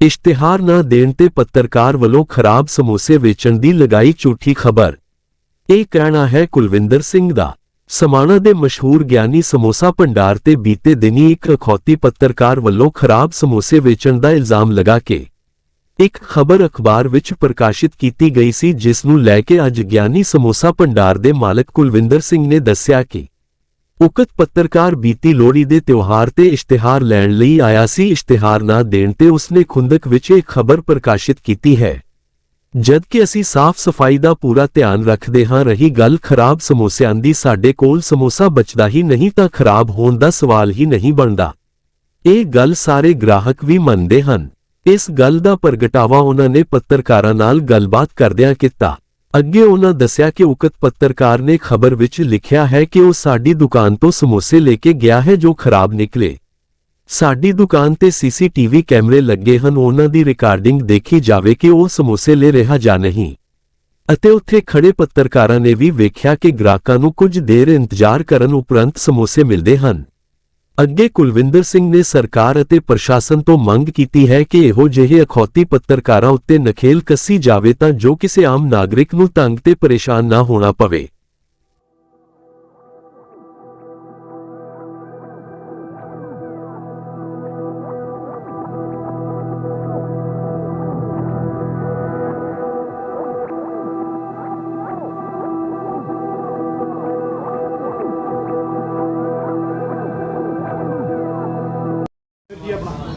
ਇਸ਼ਤਿਹਾਰ ਨਾ ਦੇਣ ਤੇ ਪੱਤਰਕਾਰ ਵੱਲੋਂ ਖਰਾਬ ਸਮੋਸੇ ਵੇਚਣ ਦੀ ਲਗਾਈ ਝੂਠੀ ਖਬਰ। ਇਹ ਕਹਿਣਾ ਹੈ ਕੁਲਵਿੰਦਰ ਸਿੰਘ ਦਾ। ਸਮਾਣਾ ਦੇ ਮਸ਼ਹੂਰ ਗਿਆਨੀ ਸਮੋਸਾ ਭੰਡਾਰ ਤੇ ਬੀਤੇ ਦਿਨੀ ਇੱਕ ਅਖੌਤੀ ਪੱਤਰਕਾਰ ਵੱਲੋਂ ਖਰਾਬ ਸਮੋਸੇ ਵੇਚਣ ਦਾ ਇਲਜ਼ਾਮ ਲਗਾ ਕੇ ਇੱਕ ਖਬਰ ਅਖਬਾਰ ਵਿੱਚ ਪ੍ਰਕਾਸ਼ਿਤ ਕੀਤੀ ਗਈ ਸੀ, ਜਿਸ ਨੂੰ ਲੈ ਕੇ ਅੱਜ ਗਿਆਨੀ ਸਮੋਸਾ ਭੰਡਾਰ ਦੇ ਮਾਲਕ ਕੁਲਵਿੰਦਰ ਸਿੰਘ ਨੇ ਦੱਸਿਆ ਕਿ ਉਕਤ ਪੱਤਰਕਾਰ ਬੀਤੀ ਲੋਹੜੀ ਦੇ ਤਿਉਹਾਰ ਤੇ ਇਸ਼ਤਿਹਾਰ ਲੈਣ ਲਈ ਆਇਆ ਸੀ। ਇਸ਼ਤਿਹਾਰ ਨਾ ਦੇਣ ਤੇ ਉਸਨੇ ਖੁੰਦਕ ਵਿੱਚ ਇਹ ਖਬਰ ਪ੍ਰਕਾਸ਼ਿਤ ਕੀਤੀ ਹੈ। ਜਦ ਕਿ ਅਸੀਂ ਸਾਫ਼ ਸਫ਼ਾਈ ਦਾ ਪੂਰਾ ਧਿਆਨ ਰੱਖਦੇ ਹਾਂ, ਰਹੀ ਗੱਲ ਖਰਾਬ ਸਮੋਸਿਆਂ ਦੀ, ਸਾਡੇ ਕੋਲ ਸਮੋਸਾ ਬਚਦਾ ਹੀ ਨਹੀਂ ਤਾਂ ਖਰਾਬ ਹੋਣ ਦਾ ਸਵਾਲ ਹੀ ਨਹੀਂ ਬਣਦਾ। ਇਹ ਗੱਲ ਸਾਰੇ ਗ੍ਰਾਹਕ ਵੀ ਮੰਨਦੇ ਹਨ। ਇਸ ਗੱਲ ਦਾ ਪ੍ਰਗਟਾਵਾ ਉਹਨਾਂ ਨੇ ਪੱਤਰਕਾਰਾਂ ਨਾਲ ਗੱਲਬਾਤ ਕਰਦਿਆਂ ਕੀਤਾ। ਅੱਗੇ ਉਹਨਾਂ ਦੱਸਿਆ ਕਿ ਉਕਤ ਪੱਤਰਕਾਰ ਨੇ ਖਬਰ ਵਿੱਚ ਲਿਖਿਆ ਹੈ ਕਿ ਉਹ ਸਾਡੀ ਦੁਕਾਨ ਤੋਂ ਸਮੋਸੇ ਲੈ ਕੇ ਗਿਆ ਹੈ ਜੋ ਖਰਾਬ ਨਿਕਲੇ। ਸਾਡੀ ਦੁਕਾਨ ਤੇ ਸੀਸੀਟੀਵੀ ਕੈਮਰੇ ਲੱਗੇ ਹਨ। ਉਹਨਾਂ ਦੀ ਰਿਕਾਰਡਿੰਗ ਦੇਖੀ ਜਾਵੇ ਕਿ ਉਹ ਸਮੋਸੇ ਲੈ ਰਿਹਾ ਜਾਂ ਨਹੀਂ। ਅਤੇ ਉੱਥੇ ਖੜੇ ਪੱਤਰਕਾਰਾਂ ਨੇ ਵੀ ਵੇਖਿਆ ਕਿ ਗ੍ਰਾਹਕਾਂ ਨੂੰ ਕੁਝ ਦੇਰ ਇੰਤਜ਼ਾਰ ਕਰਨ ਉਪਰੰਤ ਸਮੋਸੇ ਮਿਲਦੇ ਹਨ। ਅੱਗੇ ਕੁਲਵਿੰਦਰ ਸਿੰਘ ਨੇ ਸਰਕਾਰ ਅਤੇ ਪ੍ਰਸ਼ਾਸਨ ਤੋਂ ਮੰਗ ਕੀਤੀ ਹੈ ਕਿ ਇਹੋ ਜਿਹੇ ਅਖੌਤੀ ਪੱਤਰਕਾਰਾਂ ਉੱਤੇ ਨਖੇਲ ਕੱਸੀ ਜਾਵੇ ਤਾਂ ਜੋ ਕਿਸੇ ਆਮ ਨਾਗਰਿਕ ਨੂੰ ਤੰਗ ਤੇ ਪਰੇਸ਼ਾਨ ਨਾ ਹੋਣਾ ਪਵੇ।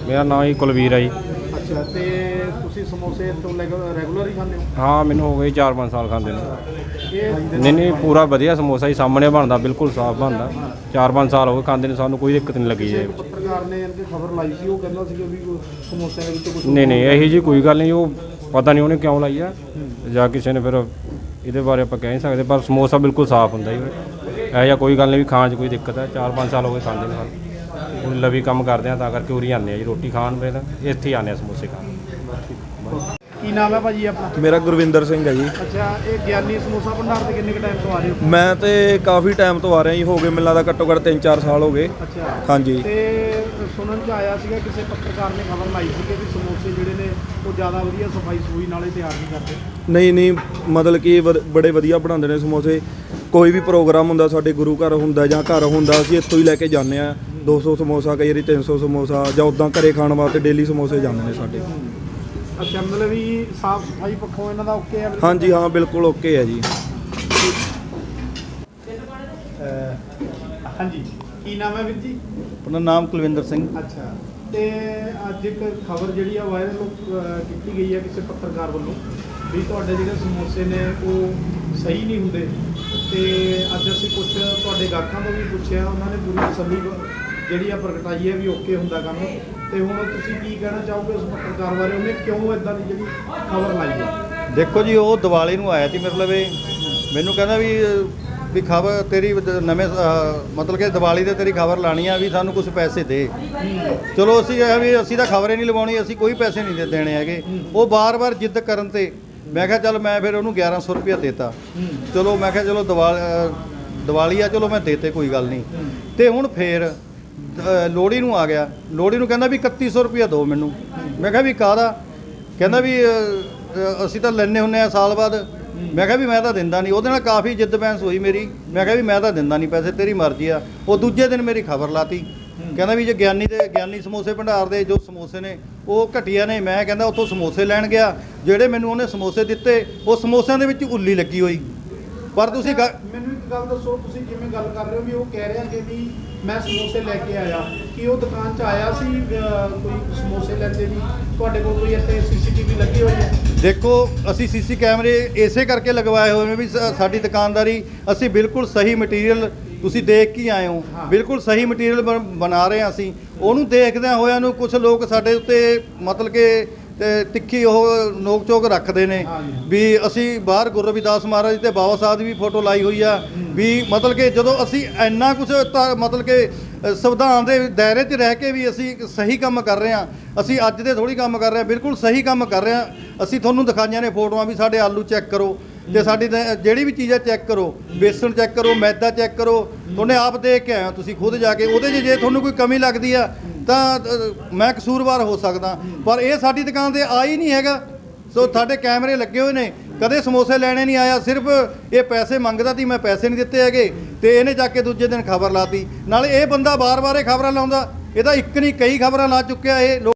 ਮੇਰਾ ਨਾਮ ਹੀ ਕੁਲਵੀਰ ਹੈ ਜੀ। ਅੱਛਾ ਤੇ ਤੁਸੀਂ ਸਮੋਸੇ ਤੋਂ ਰੈਗੂਲਰ ਹੀ ਖਾਂਦੇ ਹੋ? ਹਾਂ ਮੈਨੂੰ ਹੋ ਗਏ 4-5 ਸਾਲ ਖਾਂਦੇ ਨੂੰ। ਨਹੀਂ ਨਹੀਂ ਪੂਰਾ ਵਧੀਆ ਸਮੋਸਾ ਹੀ ਸਾਹਮਣੇ ਬਣਦਾ ਬਿਲਕੁਲ ਸਾਫ਼ ਬਣਦਾ। 4-5 ਸਾਲ ਹੋ ਗਏ ਖਾਂਦੇ ਨੂੰ ਸਾਨੂੰ ਕੋਈ ਦਿੱਕਤ ਨਹੀਂ ਲੱਗੀ ਜੀ। ਪੱਤਰਕਾਰ ਨੇ ਇਹਨਾਂ ਖਬਰ ਲਾਈ ਸੀ ਉਹ ਕਹਿੰਦਾ ਸੀ ਵੀ ਸਮੋਸਿਆਂ ਦੇ ਵਿੱਚ ਕੁਝ ਨਹੀਂ ਨਹੀਂ ਇਹੀ ਜੀ ਕੋਈ ਗੱਲ ਨਹੀਂ ਉਹ ਪਤਾ ਨਹੀਂ ਉਹਨੇ ਕਿਉਂ ਲਾਈ ਆ ਜਾਂ ਕਿਸੇ ਨੇ ਫਿਰ ਇਹਦੇ ਬਾਰੇ ਆਪਾਂ ਕਹਿ ਨਹੀਂ ਸਕਦੇ ਪਰ ਸਮੋਸਾ ਬਿਲਕੁਲ ਸਾਫ਼ ਹੁੰਦਾ ਜੀ। ਇਹ ਜਾਂ ਕੋਈ ਗੱਲ ਨਹੀਂ ਵੀ ਖਾਣ 'ਚ ਕੋਈ ਦਿੱਕਤ ਹੈ 4-5 ਸਾਲ ਹੋ ਗਏ ਖਾਂਦੇ ਨੂੰ। ਸਾਨੂੰ ਹੁਣ ਲਵੀ ਕੰਮ ਕਰਦੇ ਆ ਤਾਂ ਕਰਕੇ ਉਰੀ ਆਉਂਦੇ ਆ ਜੀ ਰੋਟੀ ਖਾਣ ਵੇ ਤਾਂ ਇੱਥੇ ਹੀ ਆਉਂਦੇ ਆ ਸਮੋਸੇ ਖਾਣ। ਕੀ ਨਾਮ ਹੈ ਭਾਜੀ ਆਪਣਾ? ਮੇਰਾ ਗੁਰਵਿੰਦਰ ਸਿੰਘ ਹੈ ਜੀ। ਅੱਛਾ ਇਹ ਗਿਆਨੀ ਸਮੋਸਾ ਭੰਡਾਰ ਤੇ ਕਿੰਨੇ ਕ ਟਾਈਮ ਤੋਂ ਆ ਰਹੇ ਹੋ? ਮੈਂ ਤੇ ਕਾਫੀ ਟਾਈਮ ਤੋਂ ਆ ਰਿਹਾ ਜੀ ਹੋ ਗਏ ਮੈਨੂੰ ਲੱਗਦਾ ਘੱਟੋ ਘੱਟ 3-4 ਸਾਲ ਹੋ ਗਏ। ਅੱਛਾ। ਹਾਂਜੀ। ਤੇ ਸੁਣਨ ਚ ਆਇਆ ਸੀਗਾ ਕਿਸੇ ਪੱਤਰਕਾਰ ਨੇ ਖਬਰ ਲਾਈ ਸੀ ਕਿ ਸਮੋਸੇ ਜਿਹੜੇ ਨੇ ਉਹ ਜ਼ਿਆਦਾ ਵਧੀਆ ਸਫ਼ਾਈ ਸੂਈ ਨਾਲੇ ਤਿਆਰ ਨਹੀਂ ਕਰਦੇ। ਨਹੀਂ ਨਹੀਂ ਮਤਲਬ ਕਿ ਬੜੇ ਵਧੀਆ ਬਣਾਉਂਦੇ ਨੇ ਸਮੋਸੇ। ਕੋਈ ਵੀ ਪ੍ਰੋਗਰਾਮ ਹੁੰਦਾ ਸਾਡੇ ਗੁਰੂ ਘਰ ਹੁੰਦਾ ਜਾਂ ਘਰ ਹੁੰਦਾ ਅਸੀਂ ਇੱਥੋਂ ਹੀ ਲੈ ਕੇ ਜਾਂਦੇ ਆ। 200 ਸਮੋਸਾ ਕਈ ਵਾਰੀ 300 ਸਮੋਸਾ ਜਾਂ ਉਦਾਂ ਘਰੇ ਖਾਣ ਵਾਸਤੇ ਡੇਲੀ ਸਮੋਸੇ ਜਾਂਦੇ ਨੇ ਸਾਡੇ। ਅੱਛਾ ਮਤਲਬ ਵੀ ਸਾਫ਼ ਸਫ਼ਾਈ ਪੱਖੋਂ ਇਹਨਾਂ ਦਾ ਓਕੇ ਹੈ? ਹਾਂਜੀ ਹਾਂ ਬਿਲਕੁਲ ਓਕੇ ਹੈ ਜੀ। ਅਹ, ਹਾਂਜੀ ਕੀ ਨਾਮ ਹੈ ਵੀਰ ਜੀ? ਆਪਣਾ ਨਾਮ ਕੁਲਵਿੰਦਰ ਸਿੰਘ। ਅੱਛਾ ਤੇ ਅੱਜ ਇੱਕ ਖਬਰ ਜਿਹੜੀ ਆ ਵਾਇਰਲ ਕੀਤੀ ਗਈ ਹੈ ਕਿਸੇ ਪੱਤਰਕਾਰ ਵੱਲੋਂ ਵੀ ਤੁਹਾਡੇ ਜਿਹੜੇ ਸਮੋਸੇ ਨੇ ਉਹ ਸਹੀ ਨਹੀਂ ਹੁੰਦੇ। ਤੇ ਅੱਜ ਅਸੀਂ ਕੁਝ ਤੁਹਾਡੇ ਗਾਹਕਾਂ ਤੋਂ ਵੀ ਪੁੱਛਿਆ ਉਹਨਾਂ ਨੇ ਪੂਰੀ ਤਸੱਲੀ ਬ- ਜਿਹੜੀ ਆ ਪ੍ਰਗਟਾਈ ਹੈ ਵੀ ਓਕੇ ਹੁੰਦਾ ਕੰਮ। ਤੇ ਹੁਣ ਤੁਸੀਂ ਕੀ ਕਹਿਣਾ ਚਾਹੋਗੇ ਉਸ ਪੱਤਰਕਾਰ ਬਾਰੇ? ਉਹਨੇ ਕਿਉਂ ਇਦਾਂ ਦੀ ਜਿਹੜੀ ਖਬਰ ਲਾਈ ਹੈ? ਦੇਖੋ ਜੀ, ਉਹ ਦੀਵਾਲੀ ਨੂੰ ਆਇਆ ਸੀ, ਮਤਲਬ ਇਹ ਮੈਨੂੰ ਕਹਿੰਦਾ ਵੀ ਵੀ ਖਬਰ ਤੇਰੀ ਨਵੇਂ ਮਤਲਬ ਕਿ ਦੀਵਾਲੀ ਤੇ ਤੇਰੀ ਖਬਰ ਲਾਣੀ ਆ ਵੀ ਸਾਨੂੰ ਕੁਝ ਪੈਸੇ ਦੇ। ਚਲੋ ਅਸੀਂ ਇਹ ਵੀ ਅਸੀਂ ਤਾਂ ਖਬਰ ਹੀ ਨਹੀਂ ਲਵਾਉਣੀ, ਅਸੀਂ ਕੋਈ ਪੈਸੇ ਨਹੀਂ ਦੇ- ਦੇਣੇ ਹੈਗੇ। ਉਹ ਬਾਰ-ਬਾਰ ਜਿੱਦ ਕਰਨ ਤੇ ਮੈਂ ਕਿਹਾ ਚੱਲ ਮੈਂ ਫਿਰ ਉਹਨੂੰ 1100 ਰੁਪਇਆ ਦੇਤਾ। ਚਲੋ ਮੈਂ ਕਿਹਾ ਚਲੋ ਦੀਵਾਲ ਦੀਵਾਲੀ ਆ, ਚਲੋ ਮੈਂ ਦੇਤੇ, ਕੋਈ ਗੱਲ ਨਹੀਂ। ਤੇ ਹੁਣ ਫੇਰ ਲੋਹੜੀ ਨੂੰ ਆ ਗਿਆ। ਲੋਹੜੀ ਨੂੰ ਕਹਿੰਦਾ ਵੀ 3100 ਰੁਪਇਆ ਦਿਓ ਮੈਨੂੰ। ਮੈਂ ਕਿਹਾ ਵੀ ਕਾਹਦਾ? ਕਹਿੰਦਾ ਵੀ ਅਸੀਂ ਤਾਂ ਲੈਣੇ ਹੁੰਨੇ ਆ ਸਾਲ ਬਾਅਦ। ਮੈਂ ਕਿਹਾ ਵੀ ਮੈਂ ਤਾਂ ਦਿੰਦਾ ਨਹੀਂ। ਉਹਦੇ ਨਾਲ ਕਾਫੀ ਜਿੱਦ ਬਹਿਸ ਹੋਈ ਮੇਰੀ। ਮੈਂ ਕਿਹਾ ਵੀ ਮੈਂ ਤਾਂ ਦਿੰਦਾ ਨਹੀਂ ਪੈਸੇ ਤੇਰੀ ਮਰਜ਼ੀ ਆ। ਉਹ ਦੂਜੇ ਦਿਨ ਮੇਰੀ ਖਬਰ ਲਾਤੀ। ਕਹਿੰਦਾ ਵੀ ਜੇ ਗਿਆਨੀ ਦੇ ਗਿਆਨੀ ਸਮੋਸੇ ਭੰਡਾਰ ਦੇ ਜੋ ਸਮੋਸੇ ਨੇ ਉਹ ਘਟੀਆ ਨੇ। ਮੈਂ ਕਹਿੰਦਾ ਉੱਥੋਂ ਸਮੋਸੇ ਲੈਣ ਗਿਆ। ਜਿਹੜੇ ਮੈਨੂੰ ਉਹਨੇ ਸਮੋਸੇ ਦਿੱਤੇ ਉਹ ਸਮੋਸਿਆਂ ਦੇ ਵਿੱਚ ਉੱਲੀ ਲੱਗੀ ਹੋਈ। ਪਰ ਤੁਸੀਂ ਗ- ਮੈਨੂੰ ਇੱਕ ਗੱਲ ਦੱਸੋ ਤੁਸੀਂ ਕਿਵੇਂ ਗੱਲ ਕਰ ਰਹੇ ਹੋ ਵੀ ਉਹ ਕਹਿ ਰਿਹਾ ਕਿ ਵੀ ਮੈਂ ਸਮੋਸੇ ਲੈ ਕੇ ਆਇਆ। ਕਿ ਉਹ ਦੁਕਾਨ 'ਚ ਆਇਆ ਸੀ ਕੋਈ ਸਮੋਸੇ ਲੈਂਦੇ ਵੀ? ਤੁਹਾਡੇ ਕੋਲ ਕੋਈ ਇੱਥੇ ਸੀਸੀਟੀਵੀ ਲੱਗੀ ਹੋਈ ਹੈ? ਦੇਖੋ ਅਸੀਂ ਸੀਸੀ ਕੈਮਰੇ ਇਸੇ ਕਰਕੇ ਲਗਵਾਏ ਹੋਏ ਨੇ ਵੀ ਸਾਡੀ ਦੁਕਾਨਦਾਰੀ ਅਸੀਂ ਬਿਲਕੁਲ ਸਹੀ ਮਟੀਰੀਅਲ ਤੁਸੀਂ ਦੇਖ ਕੇ ਆਏ ਹੋ। ਬਿਲਕੁਲ ਸਹੀ ਮਟੀਰੀਅਲ ਬਣਾ ਰਹੇ ਹਾਂ ਅਸੀਂ। ਉਹਨੂੰ ਦੇਖਦਿਆਂ ਹੋਇਆਂ ਨੂੰ ਕੁਝ ਲੋਕ ਸਾਡੇ ਉੱਤੇ ਮਤਲਬ ਕਿ ਤੇ ਤਿੱਖੀ ਉਹ ਨੋਕ ਚੋਕ ਰੱਖਦੇ ਨੇ ਵੀ ਅਸੀਂ ਬਾਹਰ ਗੁਰੂ ਰਵਿਦਾਸ ਮਹਾਰਾਜ ਤੇ ਬਾਬਾ ਸਾਹਿਬ ਦੀ ਵੀ ਫੋਟੋ ਲਾਈ ਹੋਈ ਆ ਵੀ ਮਤਲਬ ਕਿ ਜਦੋਂ ਅਸੀਂ ਇੰਨਾ ਕੁਝ ਮਤਲਬ ਕਿ ਸੰਵਿਧਾਨ ਦੇ ਦਾਇਰੇ 'ਚ ਰਹਿ ਕੇ ਵੀ ਅਸੀਂ ਸਹੀ ਕੰਮ ਕਰ ਰਹੇ ਹਾਂ ਅਸੀਂ ਅੱਜ ਦੇ ਥੋੜੀ ਕੰਮ ਕਰ ਰਹੇ ਹਾਂ ਬਿਲਕੁਲ ਸਹੀ ਕੰਮ ਕਰ ਰਹੇ ਹਾਂ ਅਸੀਂ ਤੁਹਾਨੂੰ ਦਿਖਾਈਆਂ ਨੇ ਫੋਟੋਆਂ ਵੀ ਸਾਡੇ ਆਲੂ ਚੈੱਕ ਕਰੋ ਤੇ ਸਾਡੀ ਤਾਂ ਜਿਹੜੀ ਵੀ ਚੀਜ਼ਾਂ ਚੈੱਕ ਕਰੋ ਬੇਸਣ ਚੈੱਕ ਕਰੋ ਮੈਦਾ ਚੈੱਕ ਕਰੋ ਤੁਹਾਨੇ ਆਪ ਦੇਖ ਕੇ ਆਏ ਤੁਸੀਂ ਖੁਦ ਜਾ ਕੇ ਉਹਦੇ 'ਚ ਜੇ ਤੁਹਾਨੂੰ ਕੋਈ ਕਮੀ ਲੱਗਦੀ ਆ ਤਾਂ ਅ, ਮੈਂ ਕਸੂਰਵਾਰ ਹੋ ਸਕਦਾ। ਪਰ ਇਹ ਸਾਡੀ ਦੁਕਾਨ ਤੇ ਆ ਹੀ ਨਹੀਂ ਹੈਗਾ। ਸੋ ਸਾਡੇ ਕੈਮਰੇ ਲੱਗੇ ਹੋਏ ਨੇ ਕਦੇ ਸਮੋਸੇ ਲੈਣੇ ਨਹੀਂ ਆਇਆ ਸਿਰਫ ਇਹ ਪੈਸੇ ਮੰਗਦਾ ਸੀ ਮੈਂ ਪੈਸੇ ਨਹੀਂ ਦਿੱਤੇ ਹੈਗੇ ਤੇ ਇਹਨੇ ਜਾ ਕੇ ਦੂਜੇ ਦਿਨ ਖਬਰ ਲਾਤੀ। ਨਾਲੇ ਇਹ ਬੰਦਾ ਬਾਰ-ਬਾਰ ਇਹ ਖਬਰਾਂ ਲਾਉਂਦਾ ਇਹਦਾ ਇੱਕ ਨਹੀਂ ਕਈ ਖਬਰਾਂ ਲਾ ਚੁੱਕਿਆ ਇਹ ਲੋਕ।